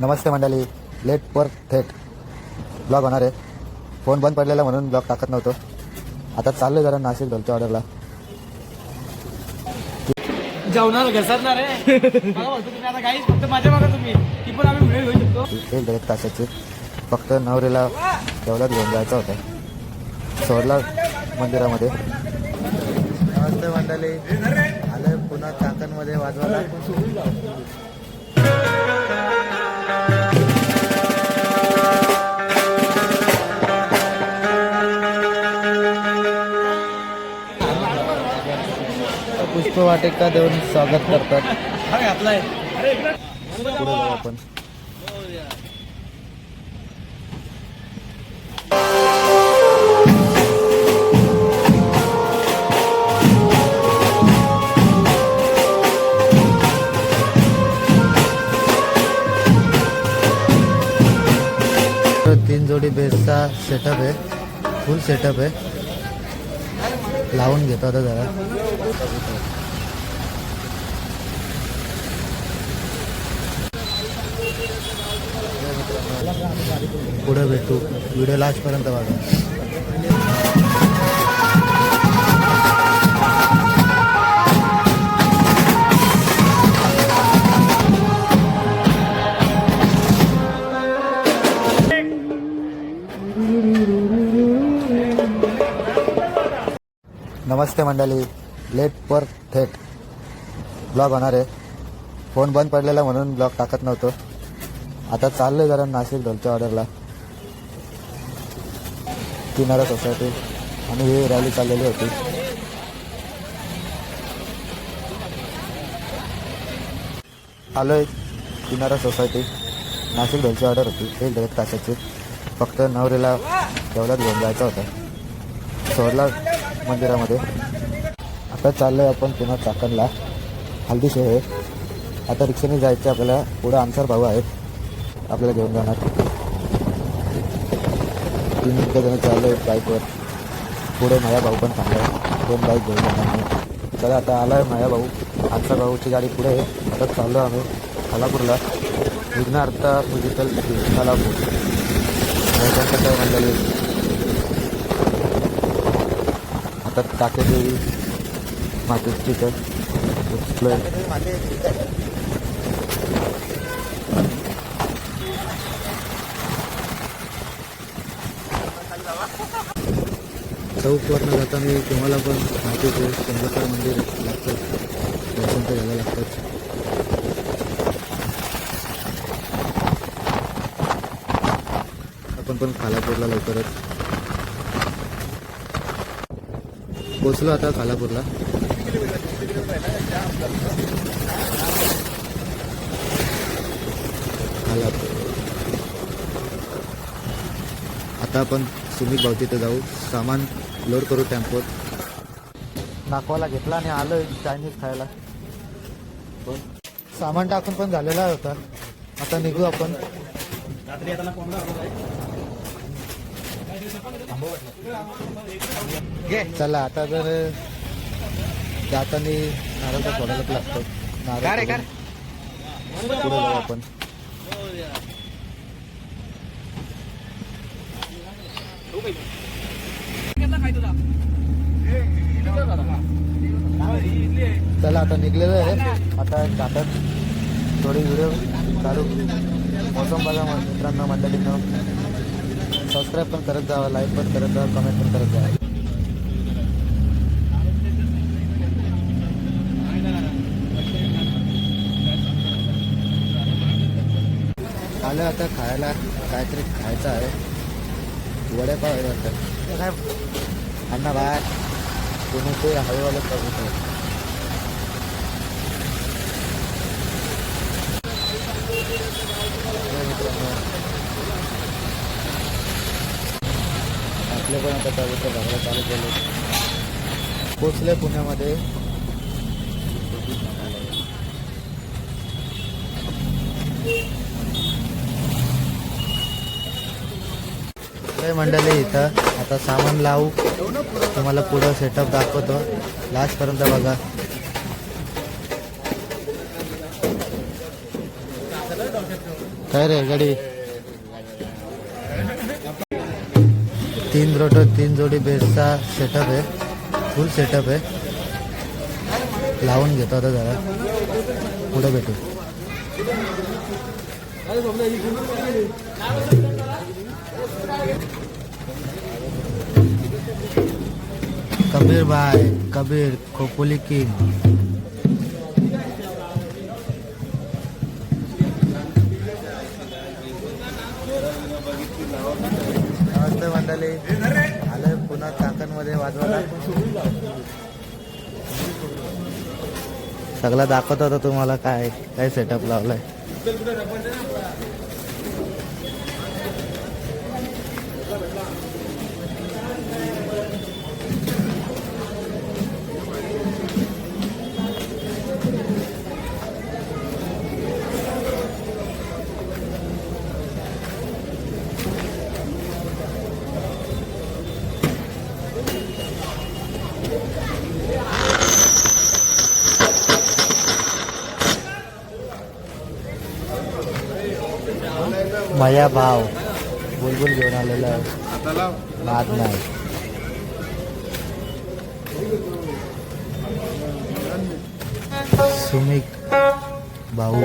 नमस्ते मंडळी. लेट पर थेट ब्लॉग होणार आहे. फोन बंद पडलेला म्हणून ब्लॉग टाकत नव्हतो. आता चाललोय जरा नाशिक ढोलच्या ऑर्डरला जेवणार घसरणार आहे. बघा बघतो तुम्ही आता काहीच फक्त माझ्या बघा तुम्ही. ती पण आम्ही व्हिडिओ घेऊ शकतो. एक दीड तासाची. फक्त नवरीला तेवढ्यात घेऊन जायचं होतं. सोडला मंदिरामध्ये. नमस्ते मंडळी. आलं पुन्हा चाकणमध्ये वाजवायला. वाटिका देऊन स्वागत करतात. घातलाय पुढे जाऊ आपण. तीन जोडी बेसचा सेटअप आहे. फुल सेटअप आहे. लावून घेतो आता जरा. पुढे भेटू. व्हिडिओ लास्टपर्यंत बघा. नमस्ते मंडळी. लेट पर थेट ब्लॉग होणार आहे. फोन बंद पडलेला म्हणून ब्लॉग टाकत नव्हतो. आता चाललंय जरा नाशिक ढोलच्या ऑर्डरला. किनारा सोसायटी. आणि ही रॅली चाललेली होती. आलोय किनारा सोसायटी. नाशिक ढोलची ऑर्डर होती. एक दीड तासाची. फक्त नवरीला तेवढ्यात घेऊन जायचा होता. सोडला मंदिरामध्ये. आता चाललोय आपण पुन्हा चाकणला. हल्दीशे आहे आता रिक्षाने जायचं आपल्याला. पुढं आमसार भाऊ आहेत आपल्याला घेऊन जाणार. तीन जण आहेत बाईकवर पुढे माया भाऊ पण थांबलाय दोन बाईक घेऊन जाणार नाही चला आता आला आहे माया भाऊ. आमचा भाऊची गाडी पुढे आहे. आता चाललो आम्ही खालापूरला. विघ्नार्थ डिजिटल खालापूर. काय म्हणलेली आता टाकेदेवी मातीची तर चौकवरनं जाता जाताना तुम्हाला पण माहिती आहे चंद्रकार मंदिर लागतं. दर्शन तर घ्यायला लागतात आपण पण खालापूरला लवकरच. पोचलो आता खालापूरला. खालापूर. आता आपण सुमित भाऊ तिथं जाऊ. सामान लोड करू टेम्पोत नागवाला घेतला आणि आलोय चायनीज खायला. पण सामान टाकून पण झालेला होता आता. निघू आपण. चला आता जर जाताना नारळ सोडायलाच लागतो नारळ सोडून पुढे जाऊ आपण. चला आता निघलेलं आहे. आता जातात. थोडी व्हिडिओ चालू. मोसम बघा मग मित्रांनो सबस्क्राईब पण करत जावं लाईक पण करत जावा कमेंट पण करत जावं आलं आता खायला काहीतरी खायचं आहे. वड्यापाव आहे वाटतं काय अण्णा बाय तुम्ही ते हवेवालं बघितलं आपले पण आता पवित्र भागाला चालू केले पोचले पुण्यामध्ये आहे मंडळी इथं आता सामान लावू. तुम्हाला पुढं सेटअप दाखवतो. लास्टपर्यंत बघा. काय रे गाडी? तीन रोटर तीन जोडी बेसचा सेटअप आहे. फुल सेटअप आहे. लावून घेतो आता जरा. पुढे भेटू. कबीर भाई कबीर खोपोली किंग। नमस्ते मंडळी. आलं पुन्हा काकांमध्ये वाजवायला सगळं दाखवत होता तुम्हाला काय काय सेटअप लावलाय. मया भाव. बुलबुल घेऊन आलेला आहे. नाद नाही. सुमिक भाऊ.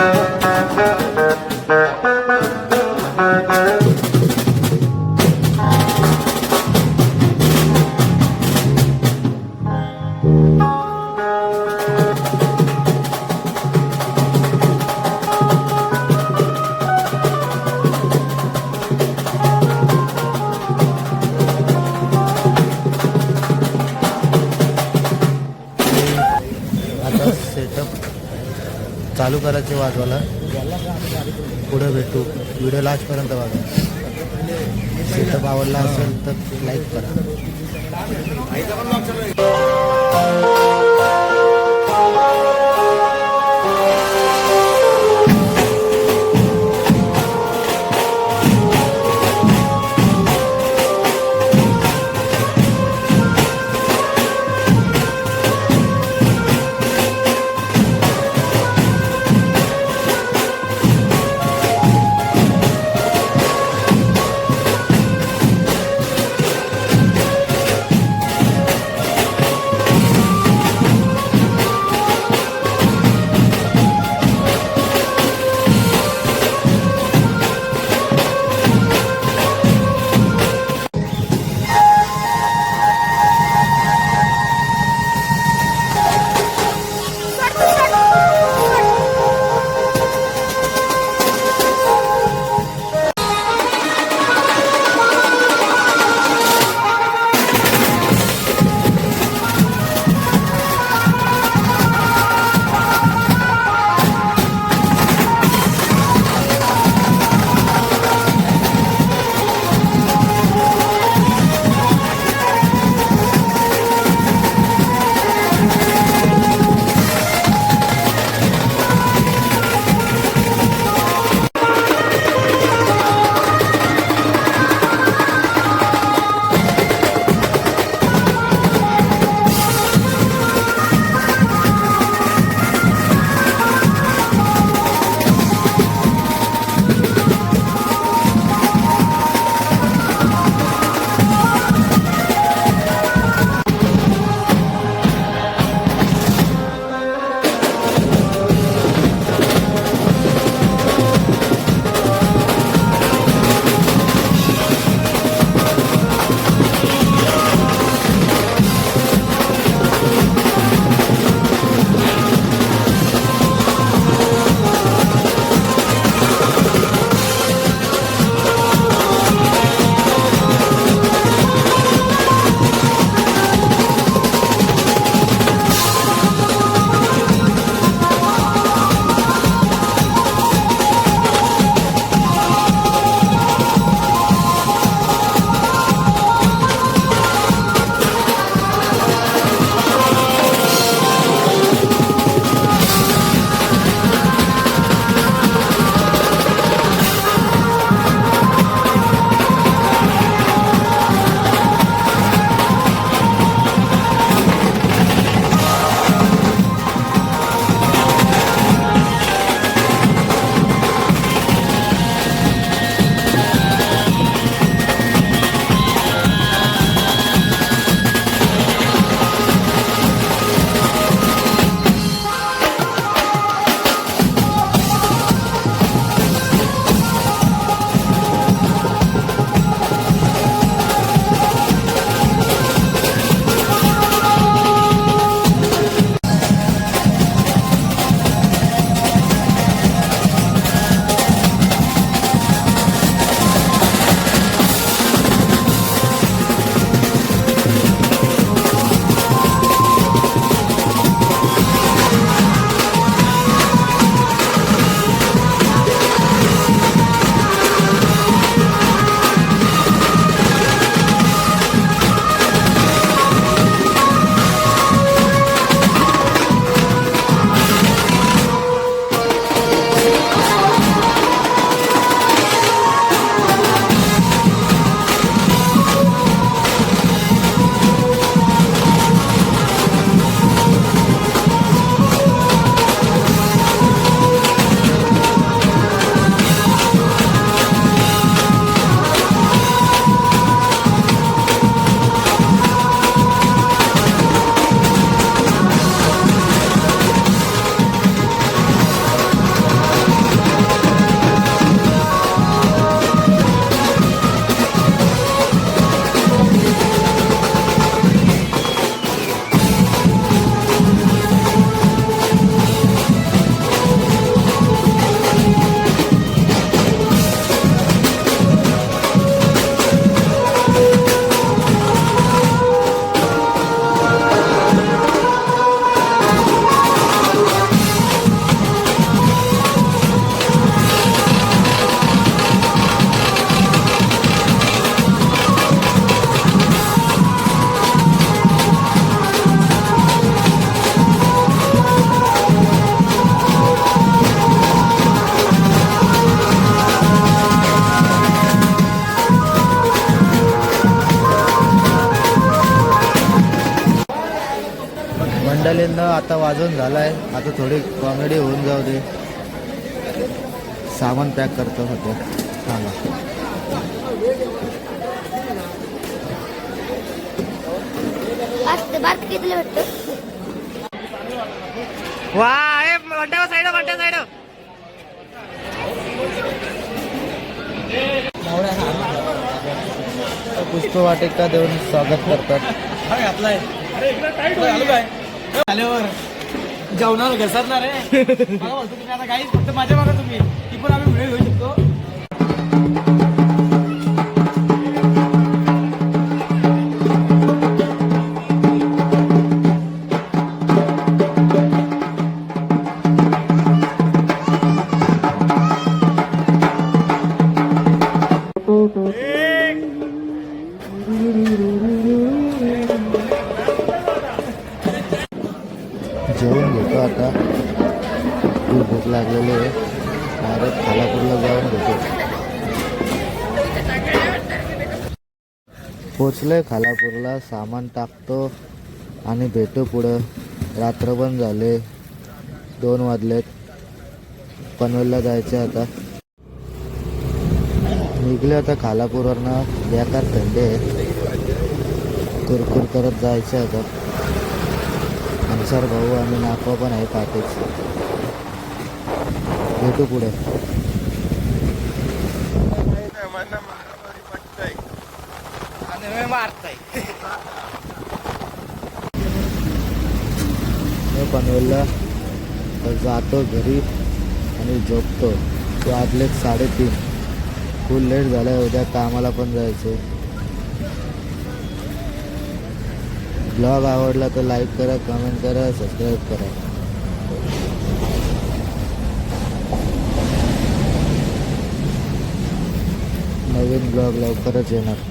आता चालू करायचे वाजवायला. पुढे भेटू. व्हिडिओ लास्टपर्यंत बघा. सेटअप आवडला असेल तर लाईक करा. फायनली आता वाजून झालाय. आता थोडी कॉमेडी होऊन जाऊ दे. सामान पॅक करतो होते भेटतो? वा ए वंट्या साईड वंट्या साईड. पुष्प वाटिका देऊन स्वागत करतात. आल्यावर जेवणार घसरणार आहे. तुम्ही आता काहीच फक्त माझ्या बघा तुम्ही. ती पण आम्ही व्हिडिओ घेऊ पोचलोय खालापूरला? सामान टाकतो आणि भेटू पुढं. रात्र पण झाले. दोन वाजलेत. पनवेलला जायचे आता. निघले आता खालापूरवरनं. बेकार थंडी आहे. कुरकुर करत जायचं आता. अन्सर भाऊ आणि नाकवा पण आहे पाठीच भेटू पुढे. मारताय. मी पनवेलला जातो घरी आणि झोपतो. तो आपले साडेतीन. फुल लेट झाला आहे उद्या कामाला पण जायचं ब्लॉग आवडला तर लाईक करा कमेंट करा सबस्क्राईब करा. नवीन ब्लॉग लवकरच येणार.